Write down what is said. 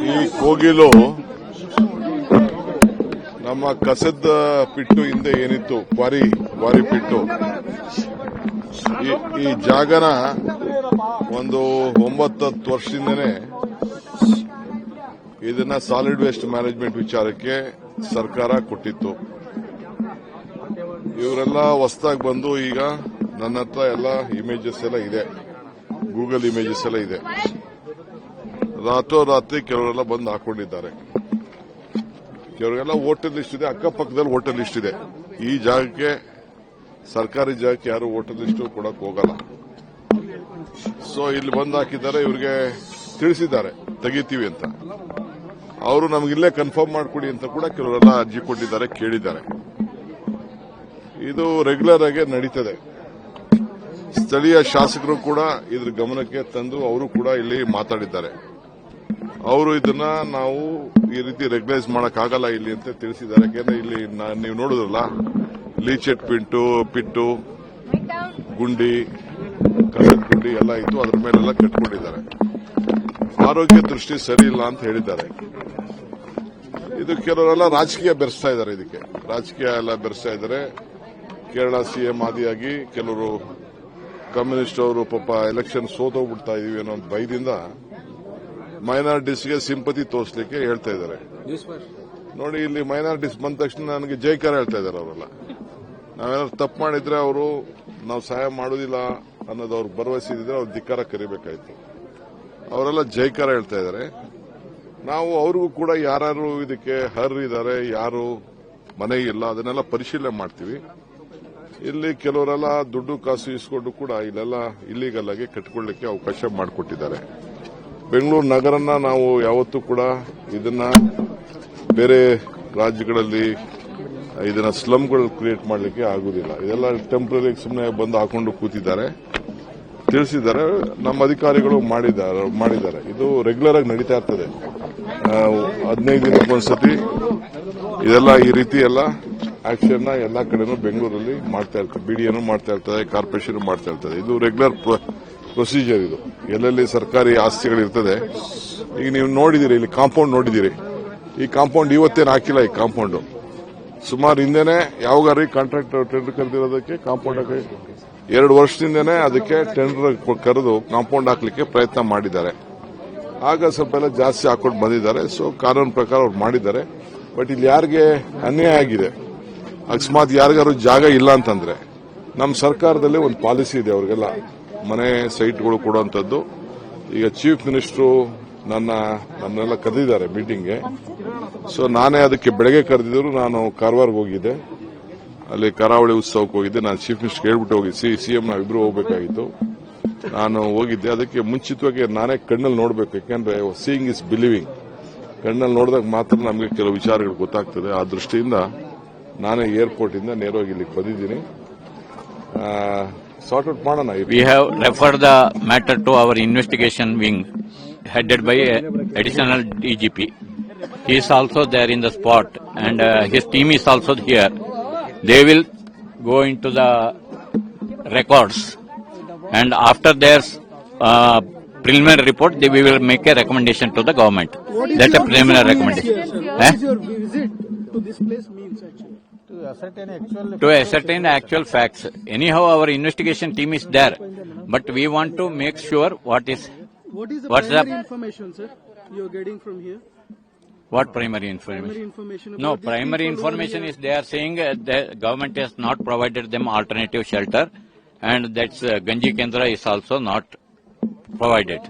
ಈ ಕೋಗಿಲು ನಮ್ಮ ಕಸದ ಪಿಟ್ಟು ಹಿಂದೆ ಏನಿತ್ತು? Quarry quarry pit. ಈ- ಜಾಗನ ಒಂದು ಒಂಬತ್ತು ಹತ್ತು ವರ್ಷದಿಂದನೇ ಇದನ್ನ ಸಾಲಿಡ್ ವೇಸ್ಟ್ ಮ್ಯಾನೇಜ್ಮೆಂಟ್ ವಿಚಾರಕ್ಕೆ ಸರ್ಕಾರ ಕೊಟ್ಟಿತ್ತು. ಇವರೆಲ್ಲ ಹೊಸದಾಗಿ ಬಂದು ಈಗ ನನ್ನ ಹತ್ರ ಎಲ್ಲ ಇಮೇಜಸ್ ಎಲ್ಲ ಇದೆ. ಗೂಗಲ್ ಇಮೇಜಸ್ ಎಲ್ಲ ಇದೆ. ರಾತ್ರೋರಾತ್ರಿ ಕೆಲವರೆಲ್ಲ ಬಂದು ಹಾಕೊಂಡಿದ್ದಾರೆ. ಕೆಲವರಿಗೆಲ್ಲ ಹೋಟೆಲ್ ಲಿಸ್ಟ್ ಇದೆ, ಅಕ್ಕಪಕ್ಕದಲ್ಲಿ ಹೋಟೆಲ್ ಲಿಸ್ಟ್ ಇದೆ. ಈ ಜಾಗಕ್ಕೆ, ಸರ್ಕಾರಿ ಜಾಗಕ್ಕೆ ಯಾರು ಹೋಟೆಲ್ ಲಿಸ್ಟ್ ಕೊಡಕ್ ಹೋಗಲ್ಲ. ಸೊ ಇಲ್ಲಿ ಬಂದು ಹಾಕಿದ್ದಾರೆ, ಇವರಿಗೆ ತಿಳಿಸಿದ್ದಾರೆ, ತೆಗಿತೀವಿ ಅಂತ. ಅವರು ನಮಗಿಲ್ಲೇ ಕನ್ಫರ್ಮ್ ಮಾಡಿಕೊಡಿ ಅಂತ ಕೂಡ ಕೆಲವರೆಲ್ಲ ಅರ್ಜಿ ಕೊಟ್ಟಿದ್ದಾರೆ, ಕೇಳಿದ್ದಾರೆ. ಇದು ರೆಗ್ಯುಲರ್ ಆಗಿ ನಡೀತದೆ. ಸ್ಥಳೀಯ ಶಾಸಕರು ಕೂಡ ಇದ್ರ ಗಮನಕ್ಕೆ ತಂದು ಅವರು ಕೂಡ ಇಲ್ಲಿ ಮಾತಾಡಿದ್ದಾರೆ. ಅವರು ಇದನ್ನ ನಾವು ಈ ರೀತಿ ರೆಗ್ಯುಲೈಸ್ ಮಾಡಕ್ಕಾಗಲ್ಲ ಇಲ್ಲಿ ಅಂತ ತಿಳಿಸಿದ್ದಾರೆ. ಯಾಕೆಂದ್ರೆ ಇಲ್ಲಿ ನೀವು ನೋಡಿದ್ರಲ್ಲ ಲೀಚೆಟ್ ಪಿಂಟು, ಪಿಟ್ಟು, ಗುಂಡಿ, ಕಸದ ಗುಂಡಿ ಎಲ್ಲ ಇತ್ತು. ಅದ್ರ ಮೇಲೆಲ್ಲ ಕಟ್ಕೊಂಡಿದ್ದಾರೆ. ಆರೋಗ್ಯ ದೃಷ್ಟಿ ಸರಿ ಇಲ್ಲ ಅಂತ ಹೇಳಿದ್ದಾರೆ. ಇದು ಕೆಲವರೆಲ್ಲ ರಾಜಕೀಯ ಬೆರೆಸ್ತಾ ಇದ್ದಾರೆ ಇದಕ್ಕೆ. ರಾಜಕೀಯ ಎಲ್ಲ ಬೆರೆಸ್ತಾ ಇದ್ದಾರೆ. ಕೇರಳ ಸಿಎಂ ಆದಿಯಾಗಿ ಕೆಲವರು ಕಮ್ಯುನಿಸ್ಟ್ ಅವರು ಪಾಪ ಎಲೆಕ್ಷನ್ ಸೋತೋಗ್ಬಿಡ್ತಾ ಇದೀವಿ ಅನ್ನೋ ಒಂದು ಭಯದಿಂದ ಮೈನಾರಿಟೀಸ್ಗೆ ಸಿಂಪತಿ ತೋರಿಸಲಿಕ್ಕೆ ಹೇಳ್ತಾ ಇದ್ದಾರೆ. ನೋಡಿ ಇಲ್ಲಿ ಮೈನಾರಿಟೀಸ್ ಬಂದ ತಕ್ಷಣ ನನಗೆ ಜೈಕಾರ ಹೇಳ್ತಾ ಇದ್ದಾರೆ ಅವರೆಲ್ಲ. ನಾವೇನಾದ್ರು ತಪ್ಪು ಮಾಡಿದ್ರೆ ಅವರು ನಾವು ಸಹಾಯ ಮಾಡೋದಿಲ್ಲ ಅನ್ನೋದು ಅವ್ರು ಭರವಸೆ ಇದ್ದಿದ್ರೆ ಅವ್ರು ಧಿಕ್ಕಾರ ಕರಿಬೇಕಾಯ್ತು. ಅವರೆಲ್ಲ ಜೈಕಾರ ಹೇಳ್ತಾ ಇದ್ದಾರೆ. ನಾವು ಅವ್ರಿಗೂ ಕೂಡ ಯಾರು ಇದಕ್ಕೆ ಹರ್ ಇದ್ದಾರೆ ಯಾರು ಮನೆ ಇಲ್ಲ ಅದನ್ನೆಲ್ಲ ಪರಿಶೀಲನೆ ಮಾಡ್ತೀವಿ. ಇಲ್ಲಿ ಕೆಲವರೆಲ್ಲ ದುಡ್ಡು ಕಾಸು ಇಸ್ಕೊಂಡು ಕೂಡ ಇಲ್ಲೆಲ್ಲ ಇಲ್ಲಿಗಲ್ಲಾಗಿ ಕಟ್ಕೊಳ್ಳಿಕ್ಕೆ ಅವಕಾಶ ಮಾಡಿಕೊಟ್ಟಿದ್ದಾರೆ. ಬೆಂಗಳೂರು ನಗರನ ನಾವು ಯಾವತ್ತೂ ಕೂಡ ಇದನ್ನ ಬೇರೆ ರಾಜ್ಯಗಳಲ್ಲಿ ಇದನ್ನ ಸ್ಲಮ್ಗಳು ಕ್ರಿಯೇಟ್ ಮಾಡಲಿಕ್ಕೆ ಆಗುದಿಲ್ಲ. ಇದೆಲ್ಲ ಟೆಂಪ್ರರಿ ಸುಮ್ಮನೆ ಬಂದು ಹಾಕೊಂಡು ಕೂತಿದ್ದಾರೆ. ತಿಳಿಸಿದ್ದಾರೆ. ನಮ್ಮ ಅಧಿಕಾರಿಗಳು ಮಾಡಿದ್ದಾರೆ ಮಾಡಿದ್ದಾರೆ. ಇದು ರೆಗ್ಯುಲರ್ ಆಗಿ ನಡೀತಾ ಇರ್ತದೆ. ಹದಿನೈದು ದಿನಕ್ಕೊಂದ್ಸತಿ ಇದೆಲ್ಲ ಈ ರೀತಿ ಎಲ್ಲ ಆಕ್ಷನ್ ಎಲ್ಲಾ ಕಡೆನೂ ಬೆಂಗಳೂರಲ್ಲಿ ಮಾಡ್ತಾ ಇರ್ತದೆ ಬಿಡಿಎನು ಮಾಡ್ತಾ ಇರ್ತದೆ ಕಾರ್ಪೊರೇಷನ್ ಮಾಡ್ತಾ ಇರ್ತದೆ. ಇದು ರೆಗ್ಯುಲರ್ ಪ್ರೊಸೀಜರ್ ಇದು. ಎಲ್ಲೆಲ್ಲಿ ಸರ್ಕಾರಿ ಆಸ್ತಿಗಳಿರ್ತದೆ. ಈಗ ನೀವು ನೋಡಿದಿರಿ, ಇಲ್ಲಿ ಕಾಂಪೌಂಡ್ ನೋಡಿದಿರಿ. ಈ ಕಾಂಪೌಂಡ್ ಇವತ್ತೇನು ಹಾಕಿಲ್ಲ ಈ ಕಾಂಪೌಂಡ್ ಸುಮಾರು ಹಿಂದೆನೆ ಯಾವಾಗ ಕಾಂಟ್ರಾಕ್ಟ್ ಟೆಂಡರ್ ಕರೆದಿರೋದಕ್ಕೆ ಕಾಂಪೌಂಡ್ ಎರಡು ವರ್ಷದಿಂದನೇ ಅದಕ್ಕೆ ಟೆಂಡರ್ ಕರೆದು ಕಾಂಪೌಂಡ್ ಹಾಕಲಿಕ್ಕೆ ಪ್ರಯತ್ನ ಮಾಡಿದ್ದಾರೆ. ಆಗ ಸ್ವಲ್ಪ ಎಲ್ಲ ಜಾಸ್ತಿ ಹಾಕೊಂಡು ಬಂದಿದ್ದಾರೆ. ಸೊ ಕಾನೂನು ಪ್ರಕಾರ ಅವ್ರು ಮಾಡಿದ್ದಾರೆ. ಬಟ್ ಇಲ್ಲಿ ಯಾರಿಗೆ ಅನ್ಯಾಯ ಆಗಿದೆ? ಅಕಸ್ಮಾತ್ ಯಾರಿಗಾರು ಜಾಗ ಇಲ್ಲ ಅಂತಂದ್ರೆ ನಮ್ಮ ಸರ್ಕಾರದಲ್ಲಿ ಒಂದು ಪಾಲಿಸಿ ಇದೆ ಅವ್ರಿಗೆಲ್ಲ. ಮನೆ ಸೈಟ್ಗಳು ಕೊಡುವಂತದ್ದು ಈಗ ಚೀಫ್ ಮಿನಿಸ್ಟರ್ ನನ್ನ, ನನ್ನೆಲ್ಲ ಕರೆದಿದ್ದಾರೆ ಮೀಟಿಂಗ್ಗೆ. ಸೊ ನಾನೇ ಅದಕ್ಕೆ ಬೆಳಗ್ಗೆ ಕರೆದಿದ್ರು ನಾನು ಕಾರವಾರ್ಗೆ ಹೋಗಿದ್ದೆ. ಅಲ್ಲಿ ಕರಾವಳಿ ಉತ್ಸವಕ್ಕೆ ಹೋಗಿದ್ದೆ. ನಾನು ಚೀಫ್ ಮಿನಿಸ್ಟರ್ ಹೇಳ್ಬಿಟ್ಟು ಹೋಗಿ ಸಿ ಸಿ ಎಂ ನಾವಿಬ್ರು ಹೋಗಬೇಕಾಗಿತ್ತು. ನಾನು ಹೋಗಿದ್ದೆ. ಅದಕ್ಕೆ ಮುಂಚಿತವಾಗಿ ನಾನೇ ಕಣ್ಣಲ್ಲಿ ನೋಡಬೇಕು. ಯಾಕೆಂದ್ರೆ ಸೀಯಿಂಗ್ ಇಸ್ ಬಿಲೀವಿಂಗ್ ಕಣ್ಣಲ್ಲಿ ನೋಡಿದಾಗ ಮಾತ್ರ ನಮಗೆ ಕೆಲವು ವಿಚಾರಗಳು ಗೊತ್ತಾಗ್ತದೆ. ಆ ದೃಷ್ಟಿಯಿಂದ ನಾನೇ ಏರ್ಪೋರ್ಟ್ ಇಂದ ನೇರವಾಗಿ ಇಲ್ಲಿಗೆ ಬಂದಿದ್ದೀನಿ. ಸಾರ್ಟ್ ಔಟ್ ಮಾಡೋಣ We have referred the matter to our investigation wing, headed by uh, additional DGP. He is also there in the spot, and uh, his team is also here. They will go into the records, and after their uh, preliminary report, they, we will make a recommendation to the government. That's a preliminary recommendation. What Eh? is your visit to this place means actually? To ascertain actual to ascertain the actual facts. Anyhow, our investigation team is there, but we want to make sure what is What is the What's primary the- information, sir, you're getting from here? what primary Primary information. information No, about these primary people information here. is they are saying uh, the government has not provided them alternative shelter, and that's uh, Ganji Kendra is also not provided.